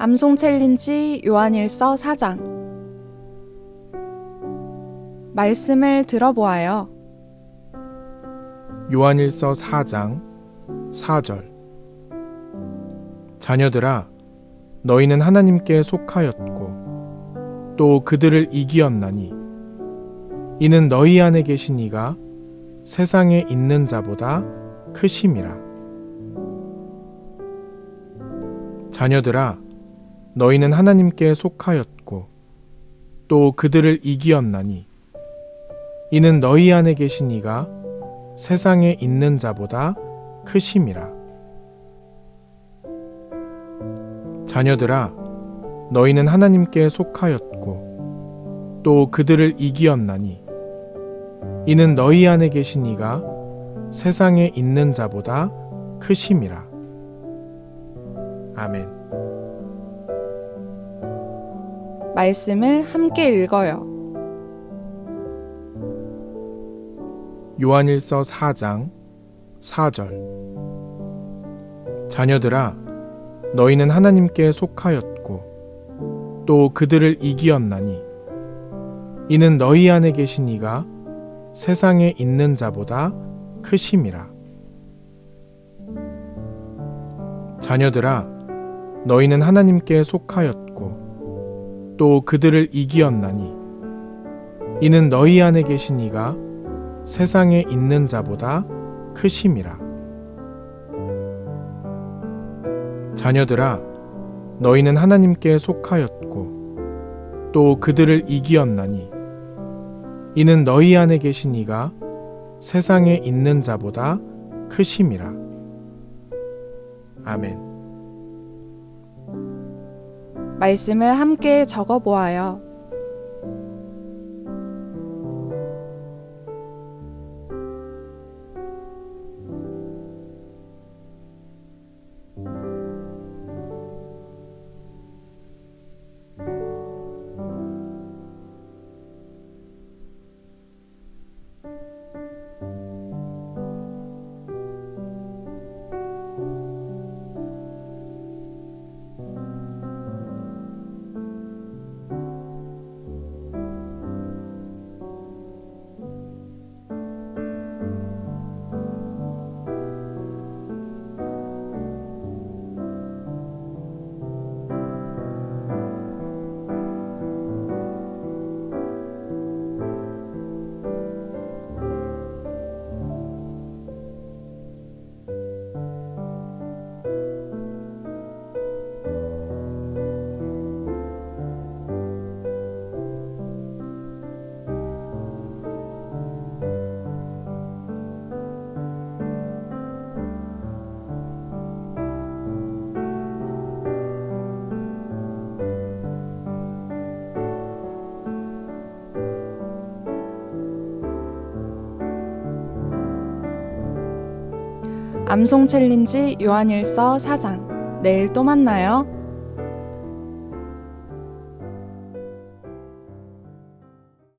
암송 챌린지 요한일서 4장. 말씀을 들어보아요. 요한일서 4장 4절. 자녀들아 너희는 하나님께 속하였고 또 그들을 이기었나니 이는 너희 안에 계신 이가 세상에 있는 자보다 크심이라. 자녀들아 너희는 하나님께 속하였고 또 그들을 이기었나니 이는 너희 안에 계신 이가 세상에 있는 자보다 크심이라. 자녀들아, 너희는 하나님께 속하였고, 또 그들을 이기었나니, 이는 너희 안에 계신 이가 세상에 있는 자보다 크심이라. 아멘. 말씀을 함께 읽어요. 요한일서 4장 4절 자녀들아 너희는 하나님께 속하였고 또 그들을 이기었나니 이는 너희 안에 계신 이가 세상에 있는 자보다 크심이라 자녀들아 너희는 하나님께 속하였고 또 그들을 이기었나니 이는 너희 안에 계신 이가 세상에 있는 자보다 크심이라. 자녀들아, 너희는 하나님께 속하였고, 또 그들을 이기었나니, 이는 너희 안에 계신 이가 세상에 있는 자보다 크심이라. 아멘. 말씀을 함께 적어 보아요. 암송 챌린지 요한일서 4장 내일 또 만나요.